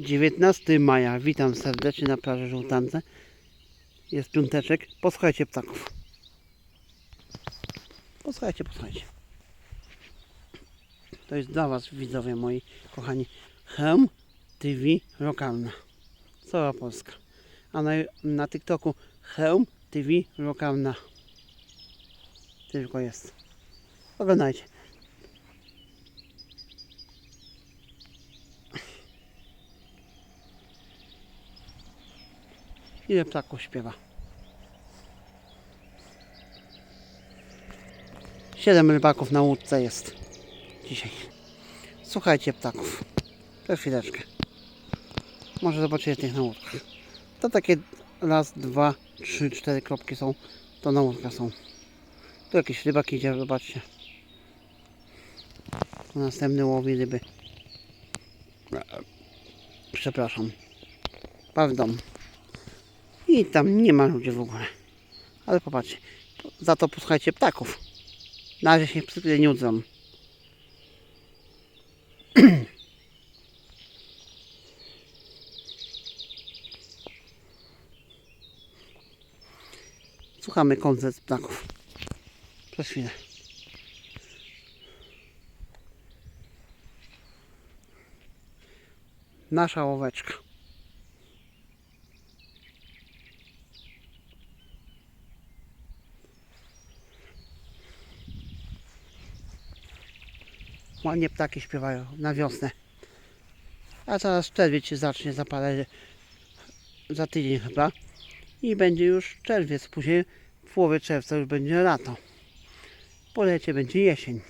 19 maja. Witam serdecznie na plaży Żółtance. Jest piąteczek. Posłuchajcie ptaków. Posłuchajcie, posłuchajcie. To jest dla Was, widzowie moi kochani. Helm TV lokalna. Cała Polska. A na, na TikToku Helm TV lokalna. Tylko jest. Oglądajcie. Ile ptaków śpiewa? Siedem rybaków na łódce jest dzisiaj. Słuchajcie ptaków. To chwileczkę. Może zobaczycie tych na łódkach. To takie raz, dwa, trzy, cztery kropki są. To na łódkach są. Tu jakiś rybak idzie, zobaczcie. Następny łowi ryby. Przepraszam. Pardon. I tam nie ma ludzi w ogóle. Ale popatrzcie. Za to posłuchajcie ptaków. Na razie się psy nie nudzą. Słuchamy koncert ptaków. Przez chwilę. Nasza łoweczka. Ładnie ptaki śpiewają na wiosnę. A teraz czerwiec się zacznie za parę, za tydzień chyba. I będzie już czerwiec, później w połowie czerwca już będzie lato. Po lecie będzie jesień.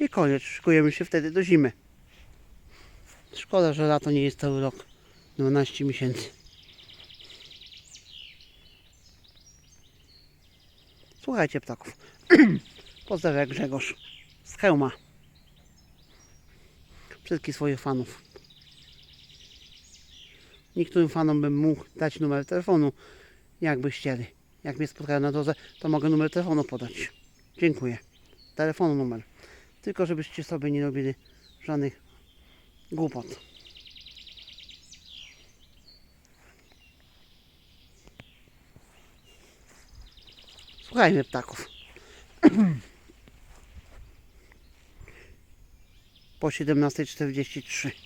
I koniec, szykujemy się wtedy do zimy. Szkoda, że lato nie jest cały rok. 12 miesięcy. Słuchajcie ptaków. Pozdrawiam Grzegorz z Chełma. Wszystkich swoich fanów. Niektórym fanom bym mógł dać numer telefonu, jakby chcieli. Jak mnie spotkają na drodze, to mogę numer telefonu podać. Dziękuję. Telefonu numer. Tylko żebyście sobie nie robili żadnych głupot. Słuchajmy ptaków. Po 17.43.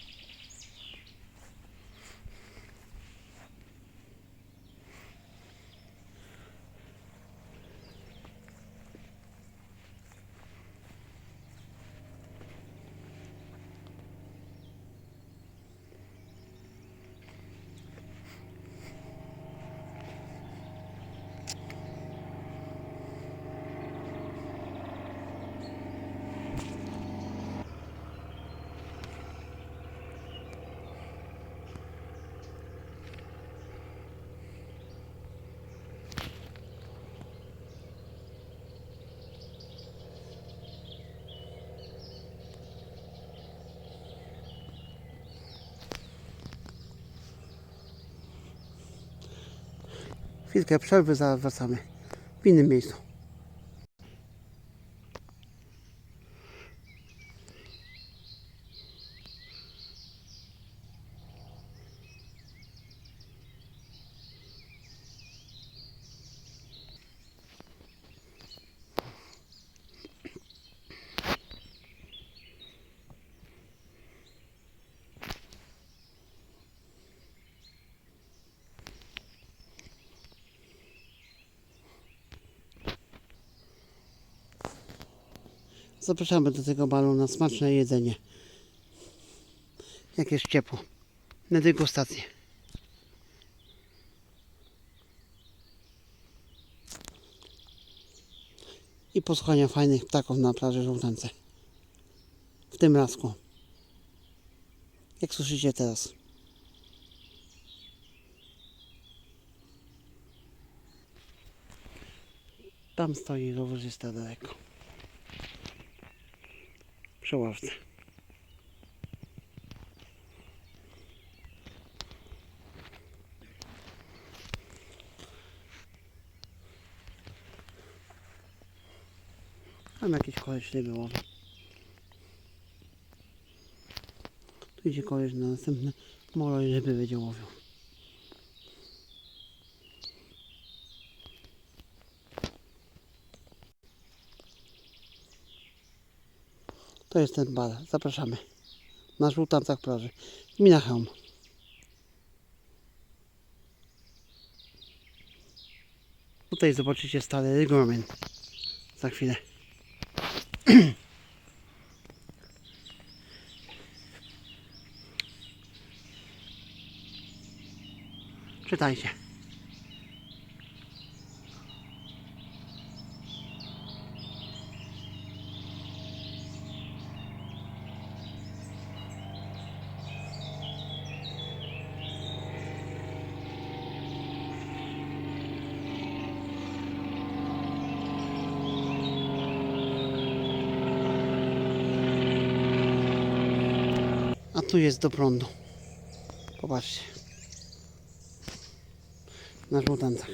Chwilkę przerwy, zaraz wracamy. W innym miejscu. Zapraszamy do tego balu na smaczne jedzenie. Jak jest ciepło. Na degustację. I posłuchania fajnych ptaków na plaży Żółtance. W tym lasku. Jak słyszycie teraz. Tam stoi rowerzysta daleko. Przy ławce. Tam jakiś koleś ryby łowi. Tu idzie koleś na następne Może i ryby będzie łowił. To jest ten bar. Zapraszamy. Na żółtancach plaży. Gmina Chełm. Tutaj zobaczycie stary regulamin. Za chwilę. Czytajcie. Tu jest do prądu. Popatrzcie. Na żółtancach.